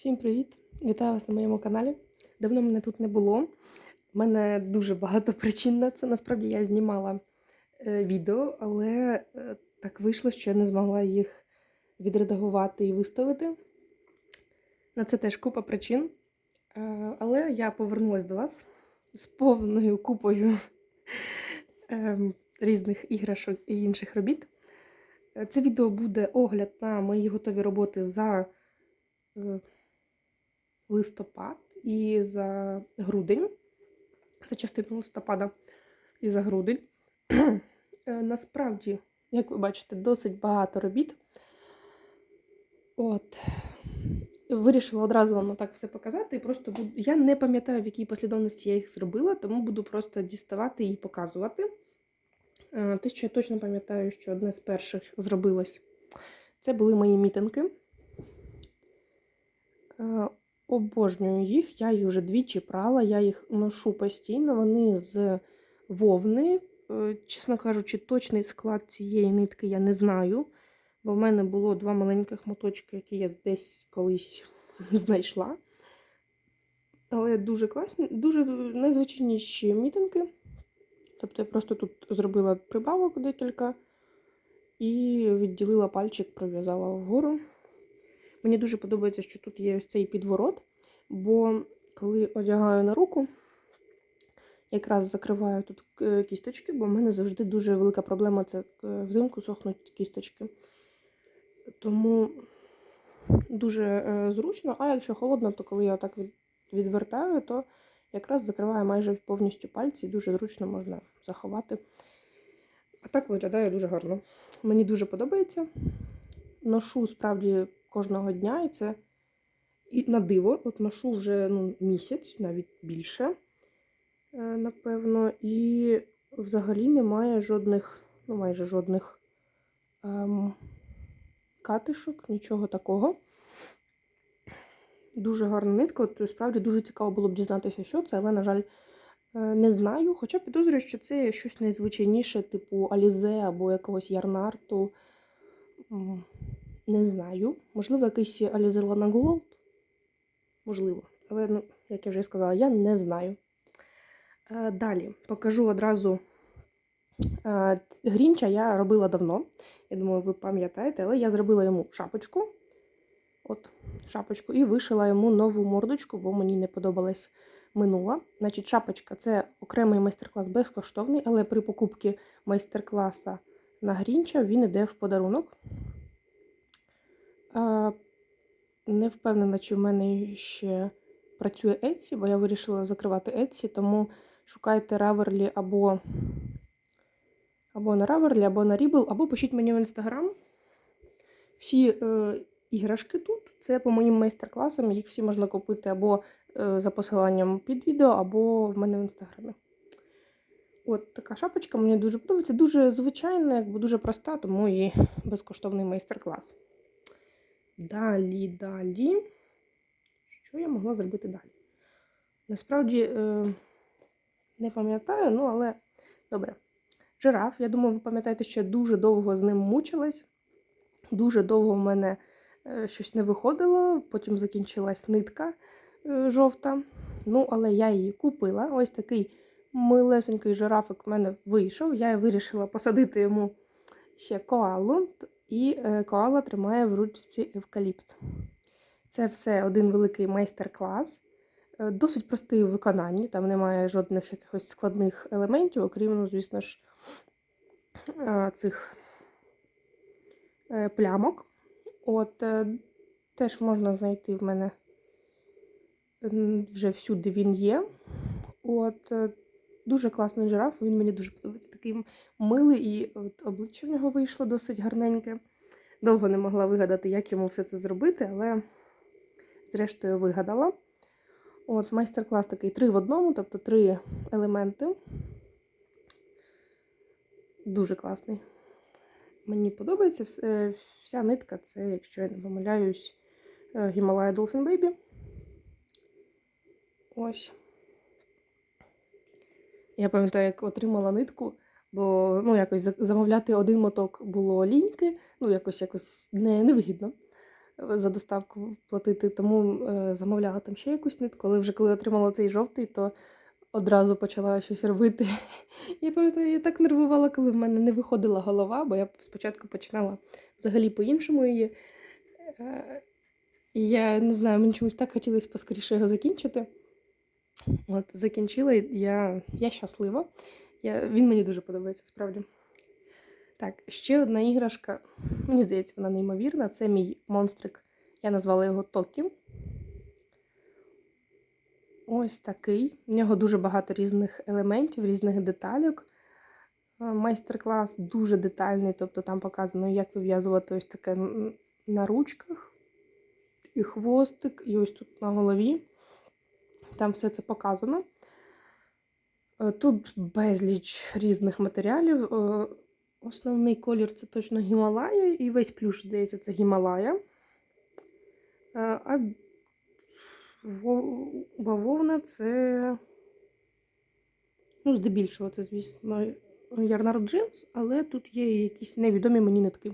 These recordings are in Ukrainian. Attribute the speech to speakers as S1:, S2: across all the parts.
S1: Всім привіт! Вітаю вас на моєму каналі. Давно мене тут не було. У мене дуже багато причин на це. Насправді я знімала е, відео, але е, так вийшло, що я не змогла їх відредагувати і виставити. На це теж купа причин. Е, але я повернулася до вас з повною купою ем, різних іграшок і інших робіт. Це відео буде огляд на мої готові роботи за листопад і за грудень. Це частина листопада і за грудень. Е, Насправді, як ви бачите, досить багато робіт. От. Вирішила одразу вам так все показати. І просто буду... Я не пам'ятаю, в якій послідовності я їх зробила, тому буду просто діставати і показувати. Е, Те, що я точно пам'ятаю, що одне з перших зробилось, це були мої мітинги. Обожнюю їх, я їх вже двічі прала, я їх ношу постійно. Вони з вовни. Е, Чесно кажучи, точний склад цієї нитки я не знаю. Бо в мене було два маленьких моточки, які я десь колись знайшла. Але дуже класні, дуже незвичайніші мітинги. Тобто я просто тут зробила прибавок декілька і відділила пальчик, пров'язала вгору. Мені дуже подобається, що тут є ось цей підворот, бо коли одягаю на руку, якраз закриваю тут е, кісточки, бо в мене завжди дуже велика проблема це е, взимку сохнуть кісточки. Тому дуже е, зручно, а якщо холодно, то коли я так відвертаю, то якраз закриваю майже повністю пальці і дуже зручно можна заховати. А так виглядає дуже гарно. Мені дуже подобається. Ношу справді кожного дня, і це і на диво. От ношу вже ну, місяць, навіть більше, е, напевно. І взагалі немає жодних, ну майже жодних ем, катишок, нічого такого. Дуже гарна нитка. От, справді дуже цікаво було б дізнатися, що це, але, на жаль, е, не знаю. Хоча підозрюю, що це щось найзвичайніше, типу Алізе або якогось ярнарту. Не знаю. Можливо, якийсь Алізе Лана Голд? Можливо. Але, ну, як я вже сказала, я не знаю. Е, Далі покажу одразу е, Грінча я робила давно. Я думаю, ви пам'ятаєте, але я зробила йому шапочку. От, шапочку, і вишила йому нову мордочку, бо мені не подобалась минула. Значить, шапочка це окремий майстер-клас безкоштовний, але при покупці майстер-класа на Грінча він йде в подарунок. Не впевнена, чи в мене ще працює Etsy, бо я вирішила закривати Etsy, тому шукайте Ravelry або, або на Ravelry, або на Ribble, або пишіть мені в інстаграм. Всі е, іграшки тут це по моїм майстер-класам. Їх всі можна купити або е, за посиланням під відео, або в мене в інстаграмі. От така шапочка мені дуже подобається. Дуже звичайна, якби дуже проста, тому і безкоштовний майстер-клас. Далі, далі. Що я могла зробити далі? Насправді е, не пам'ятаю, ну але добре. Жираф, я думаю, ви пам'ятаєте, що я дуже довго з ним мучилась. Дуже довго в мене е, щось не виходило, потім закінчилась нитка е, жовта. Ну, але я її купила. Ось такий милесенький жирафик в мене вийшов. Я вирішила посадити йому ще коалу, і е, коала тримає в ручці евкаліпт. Це все один великий майстер-клас. Е, Досить простий у виконанні, там немає жодних якихось складних елементів, окрім, ну, звісно ж, е, цих плямок. От, теж можна знайти в мене вже всюди він є. От, дуже класний жираф, він мені дуже подобається. Такий милий, і от обличчя в нього вийшло досить гарненьке. Довго не могла вигадати, як йому все це зробити, але зрештою вигадала. От, майстер-клас такий три в одному, тобто три елементи. Дуже класний. Мені подобається е, вся нитка, це, якщо я не помиляюсь, е, Himalaya Dolphin Baby. Ось. Я пам'ятаю, як отримала нитку, бо ну, якось замовляти один моток було ліньки, ну, якось якось не, невигідно. за доставку платити, тому е, замовляла там ще якусь нитку, але вже коли отримала цей жовтий, то одразу почала щось робити. Я пам'ятаю, я так нервувала, коли в мене не виходила голова, бо я спочатку починала взагалі по-іншому її. Е, І я не знаю, мені чомусь так хотілося поскоріше його закінчити. От, закінчила, я, я щаслива. Я, він мені дуже подобається, справді. Так, ще одна іграшка. Мені здається, вона неймовірна. Це мій монстрик. Я назвала його Токі. Ось такий. У нього дуже багато різних елементів, різних детальок. Е, Майстер-клас дуже детальний, тобто там показано, як вив'язувати ось таке на ручках, і хвостик, і ось тут на голові. Там все це показано. Е, Тут безліч різних матеріалів. Е, Основний колір це точно Гімалая, і весь плюш, здається, це Гімалая. Е, А бавовна це, ну, здебільшого, це, звісно, Ярнард Джинс, але тут є якісь невідомі мені нитки.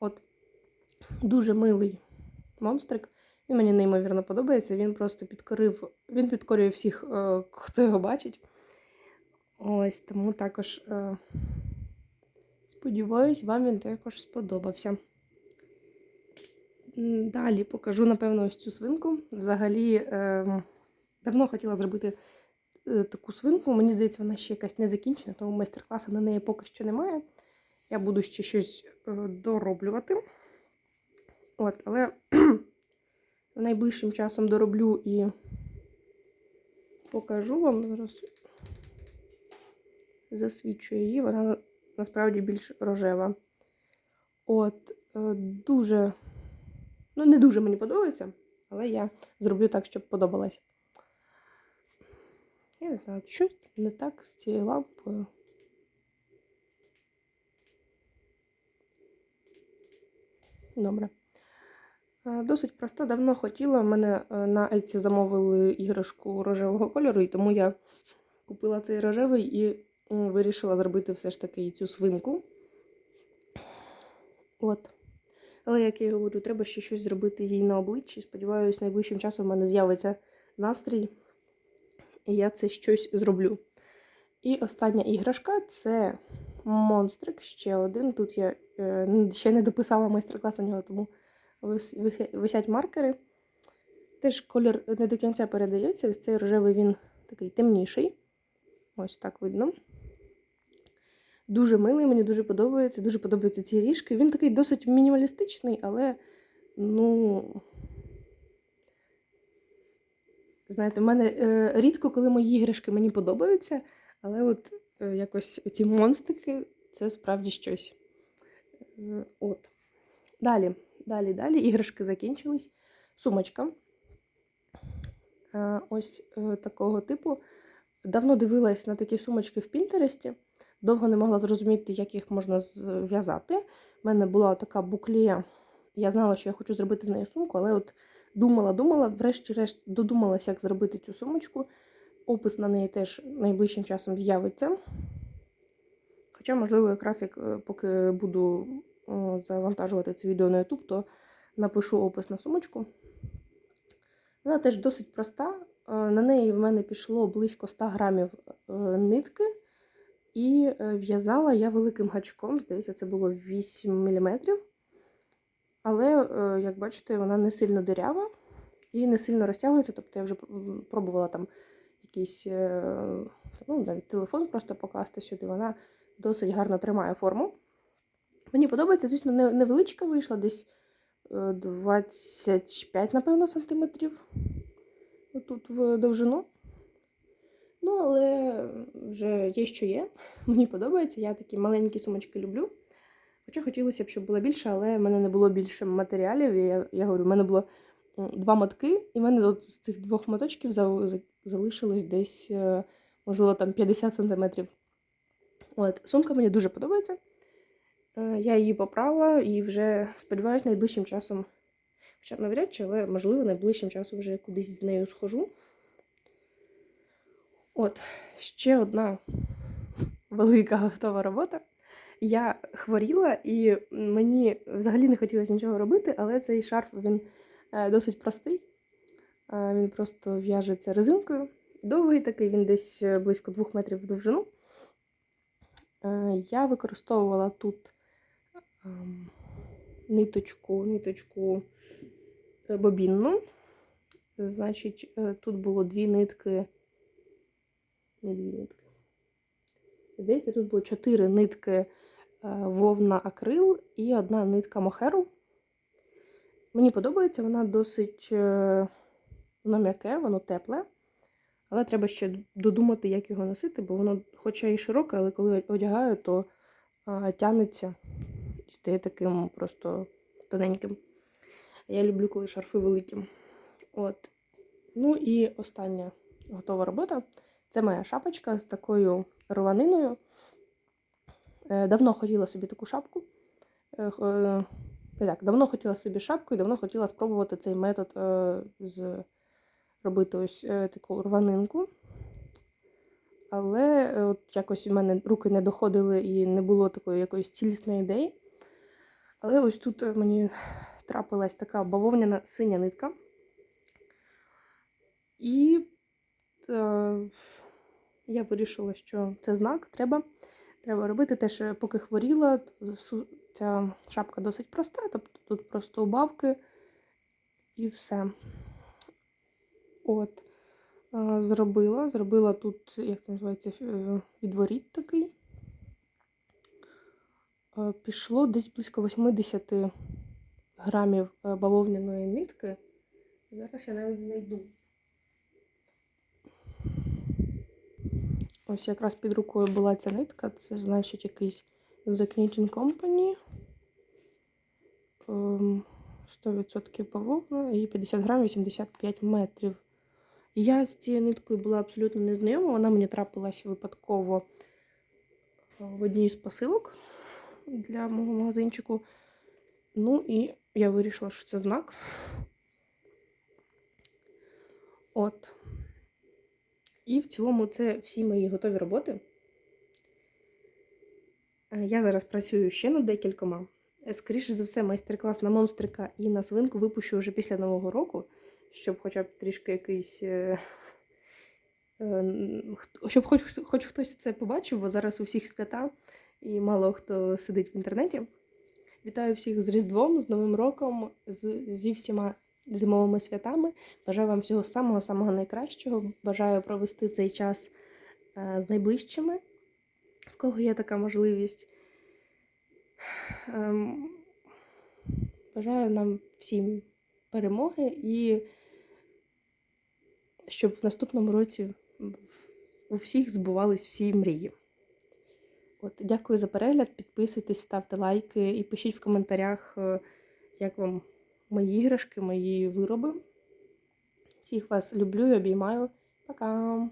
S1: От, дуже милий монстрик. Він мені неймовірно подобається. Він просто підкорив, він підкорює всіх, е, хто його бачить. Ось тому також е, сподіваюсь, вам він також сподобався. Далі покажу, напевно, ось цю свинку. Взагалі, е, давно хотіла зробити е, таку свинку. Мені здається, вона ще якась не закінчена, тому майстер-класу на неї поки що немає. Я буду ще щось дороблювати. От, але найближчим часом дороблю і покажу вам зараз. Засвічую її, вона насправді більш рожева. От, е, дуже, ну, не дуже мені подобається, але я зроблю так, щоб подобалось. Я не знаю, що не так з цією лампою. Добре. Е, Досить проста, давно хотіла. Мене е, на Etsy замовили іграшку рожевого кольору, і тому я купила цей рожевий і вирішила зробити все ж таки цю свинку. От. Але, як я говорю, треба ще щось зробити їй на обличчі. Сподіваюсь, найближчим часом в мене з'явиться настрій, і я це щось зроблю. І остання іграшка це монстрик, ще один. Тут я е, ще не дописала майстер-клас на нього, тому висять маркери. Теж колір не до кінця передається. Ось цей рожевий він такий темніший. Ось так видно. Дуже милий, мені дуже подобається. Дуже подобаються ці ріжки. Він такий досить мінімалістичний, але, ну. Знаєте, в мене е, рідко, коли мої іграшки мені подобаються, але от е, якось ці монстрики це справді щось. Е, от. Далі, далі, далі. Іграшки закінчились. Сумочка. Ось е, такого типу. Давно дивилась на такі сумочки в Пінтересті. Довго не могла зрозуміти, як їх можна зв'язати. У мене була така буклія. Я знала, що я хочу зробити з нею сумку, але от думала, думала, врешті-решт додумалася, як зробити цю сумочку. Опис на неї теж найближчим часом з'явиться. Хоча, можливо, якраз як е, поки буду завантажувати це відео на YouTube, то напишу опис на сумочку. Вона теж досить проста. Е, На неї в мене пішло близько 100 грамів е, нитки. І е, в'язала я великим гачком, здається, це було 8 мм. Але, е, як бачите, вона не сильно дирява і не сильно розтягується. Тобто я вже пробувала там якийсь е, ну, навіть телефон просто покласти сюди. Вона досить гарно тримає форму. Мені подобається, звісно, невеличка вийшла, десь е, 25, напевно, сантиметрів тут в довжину. Ну, але вже є, що є. Мені подобається. Я такі маленькі сумочки люблю. Хоча хотілося б, щоб було більше, але в мене не було більше матеріалів. Я, я говорю, в мене було два мотки, і в мене от з цих двох моточків за- за- залишилось десь, е, можливо, там 50 сантиметрів. От, сумка мені дуже подобається. Е, Я її поправила і вже сподіваюся, найближчим часом, хоча навряд чи, але можливо, найближчим часом вже кудись з нею схожу. От, ще одна велика готова робота. Я хворіла і мені взагалі не хотілося нічого робити, але цей шарф він е, досить простий. Е, Він просто в'яжеться резинкою. Довгий такий, він десь близько двох метрів в довжину. Я використовувала тут ниточку, ниточку е, бобінну. Значить, е, тут було дві нитки. Не дві нитки. Здається, тут було чотири нитки е, вовна акрил і одна нитка мохеру. Мені подобається, вона досить воно м'яке, воно тепле. Але треба ще додумати, як його носити, бо воно, хоча і широке, але коли одягаю, то а, тянеться і стає таким просто тоненьким. Я люблю, коли шарфи великі. От. Ну і остання готова робота. Це моя шапочка з такою рваниною. Е, Давно хотіла собі таку шапку. Е, е, так, давно хотіла собі шапку і давно хотіла спробувати цей метод з робити ось таку рванинку. Але от якось у мене руки не доходили і не було такої якоїсь цілісної ідеї. Але ось тут е, мені трапилась така бавовняна синя нитка. І е, я вирішила, що це знак, треба, треба робити. Теж поки хворіла, ця шапка досить проста, тобто тут просто убавки і все. От. е, Зробила. Зробила тут, як це називається, е, відворіт такий. Е, Пішло десь близько 80 грамів е, бавовняної нитки. Зараз я навіть знайду. Ось якраз під рукою була ця нитка. Це значить якийсь The Knitting Company. Ем, 100% бавовна і 50 грамів 85 метрів. Я з цією ниткою була абсолютно незнайома. Вона мені трапилась випадково е, в одній з посилок для мого магазинчику. Ну і я вирішила, що це знак. От. І в цілому це всі мої готові роботи. Е, Я зараз працюю ще над декількома. Е, Скоріше за все, майстер-клас на монстрика і на свинку випущу вже після Нового року, щоб хоча б трішки якийсь. е, Щоб хоч, хоч хтось це побачив, бо зараз у всіх свята і мало хто сидить в інтернеті. Вітаю всіх з Різдвом, з Новим роком, з, зі всіма зимовими святами. Бажаю вам всього самого-самого найкращого. Бажаю провести цей час е, з найближчими, в кого є така можливість. Ем, Бажаю нам всім перемоги і щоб в наступному році у всіх збувались всі мрії. От, дякую за перегляд. Підписуйтесь, ставте лайки і пишіть в коментарях, е, як вам мої іграшки, мої вироби. Всіх вас люблю і обіймаю. Пока!